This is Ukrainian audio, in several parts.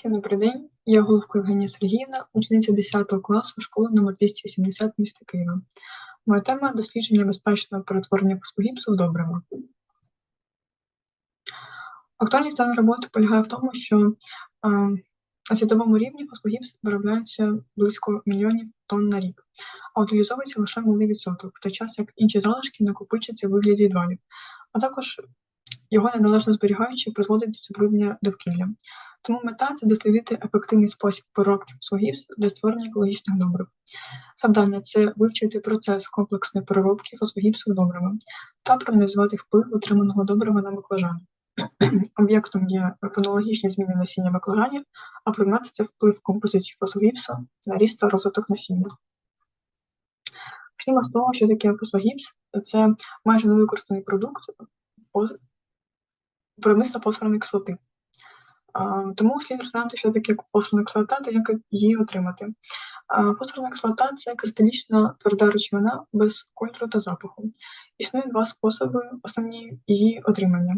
Всім добрий день, я Головко Євгенія Сергіївна, учениця 10 класу школи номер 280 міста Києва. Моя тема дослідження безпечного перетворення фосфогіпсу в добрива. Актуальність даної роботи полягає в тому, що а, на світовому рівні фосфогіпс виробляється близько мільйонів тонн на рік, а утилізовується лише малий відсоток, в той час як інші залишки накопичуються в вигляді відвалів, а також його неналежно зберігаючи призводить до забруднення довкілля. Тому мета це дослідити ефективний спосіб переробки фосфогіпс для створення екологічних добрив. Завдання це вивчити процес комплексної переробки фосфогіпсу добрива та проаналізувати вплив отриманого добрива на баклажани. Об'єктом є фенологічні зміни насіння баклажанів, а предмет це вплив композиції фосфогіпсу на ріст та розвиток насіння. Почнімо з того, що таке фосфогіпс це майже невикористаний продукт виробництва фосфорної кислоти. Тому слід розглянути, що таке фосфорна кислота та як її отримати. Фосфорна кислота це кристалічна тверда речовина без кольору та запаху. Існує два способи основні її отримання.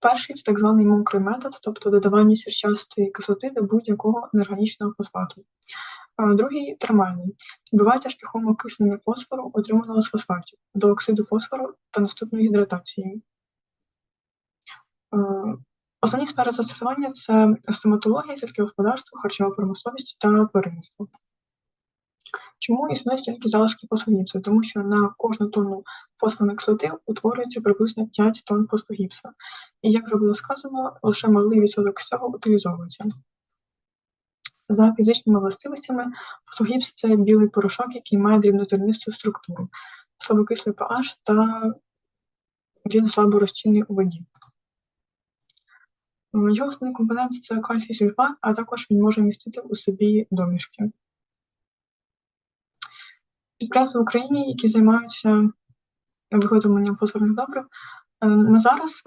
Перший це так званий мокрий метод, тобто додавання сірчастої кислоти до будь-якого неорганічного фосфату. Другий термальний відбувається шляхом окиснення фосфору, отриманого з фосфатів, до оксиду фосфору та наступної гідратації. Основні сфери застосування це стоматологія, сільське господарство, харчова промисловість та тваринництво. Чому існує стільки залишків фосфогіпсу? Тому що на кожну тонну фосфорної кислоти утворюється приблизно 5 тонн фосфогіпсу. І, як вже було сказано, лише малий відсоток цього утилізовується. За фізичними властивостями, фосфогіпс – це білий порошок, який має дрібнозернисту структуру, слабокислий pH та він слабо розчинний у воді. Його основний компонент це кальцій сульфат, а також він може містити у собі домішки. Підприємства в Україні, які займаються виготовленням фосфорних добрив, е, на зараз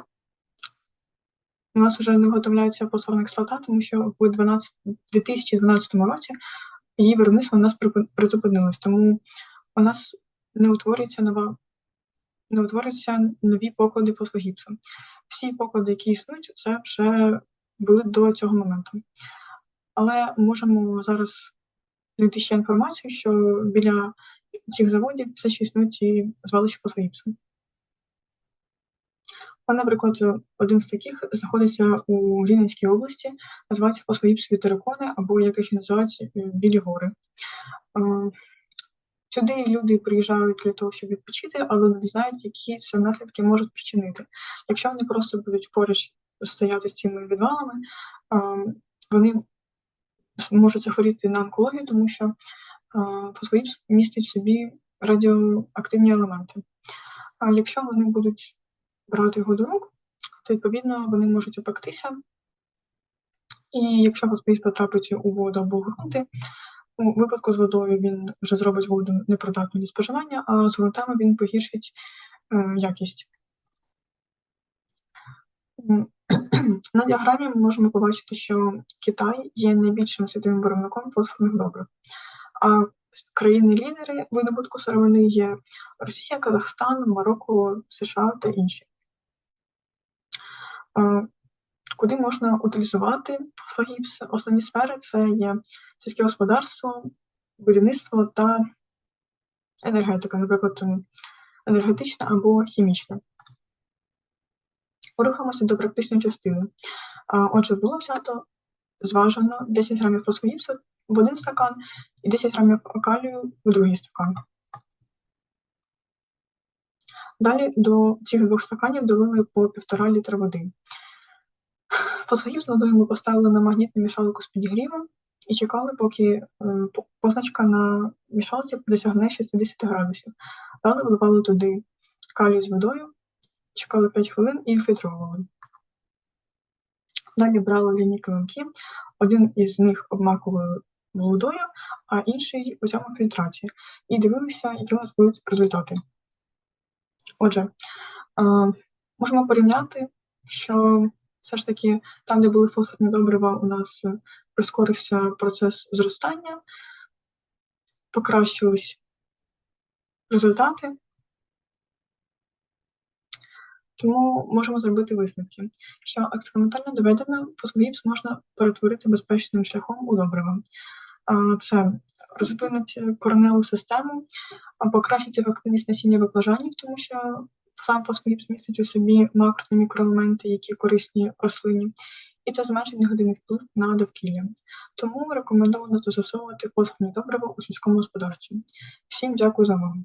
у нас вже не виготовляється фосфорна кислота, тому що в 12, 2012 році її виробництво у нас призупинилось, тому у нас не утворюється нова, не утворюються нові поклади фосфогіпсу всі поклади, які існують, це вже були до цього моменту. Але можемо зараз знайти ще інформацію, що біля цих заводів все ще існують ці звалища фосфогіпсу. Наприклад, один з таких знаходиться у Рівненській області, називається фосфогіпсові терикони, або як їх називають е, Білі гори. Сюди люди приїжджають для того, щоб відпочити, але не знають, які це наслідки можуть спричинити. Якщо вони просто будуть поруч стояти з цими відвалами, вони можуть захворіти на онкологію, тому що фосфоїпс містить в собі радіоактивні елементи. А якщо вони будуть брати його до рук, то відповідно вони можуть опектися. І якщо фосфоїпс потрапить у воду або в ґрунти, у випадку з водою він вже зробить воду непридатну для споживання, а з ґрунтами він погіршить е, якість. На діаграмі ми можемо побачити, що Китай є найбільшим світовим виробником фосфорних добрив, а країни-лідери видобутку сировини є Росія, Казахстан, Марокко, США та інші. Куди можна утилізувати фосфогіпс? Основні сфери це є сільське господарство, будівництво та енергетика, наприклад, енергетична або хімічна. Рухаємося до практичної частини. Отже, було взято зважено 10 грамів фосфогіпсу в один стакан і 10 грамів калію в другий стакан. Далі до цих двох стаканів долили по 1,5 літра води. Фосфогіб з водою ми поставили на магнітну мішалку з підігрівом і чекали, поки е, позначка на мішалці досягне 60 градусів. Далі вливали туди калій з водою, чекали 5 хвилин і фільтровували. Далі брали лінії килимки, один із них обмакували водою, а інший у цьому фільтраті. І дивилися, які у нас будуть результати. Отже, е, можемо порівняти, що все ж таки там, де були фосфорні добрива, у нас е, прискорився процес зростання, покращились результати. Тому можемо зробити висновки, що експериментально доведено фосфогіпс можна перетворити безпечним шляхом у добриво. Це розвинути кореневу систему, а, покращити ефективність насіння баклажанів, тому що сам фосфогіпс містить у собі макро та мікроелементи, які корисні рослині, і це зменшить негативний вплив на довкілля. Тому рекомендовано застосовувати фосфорне добрива у сільському господарстві. Всім дякую за увагу.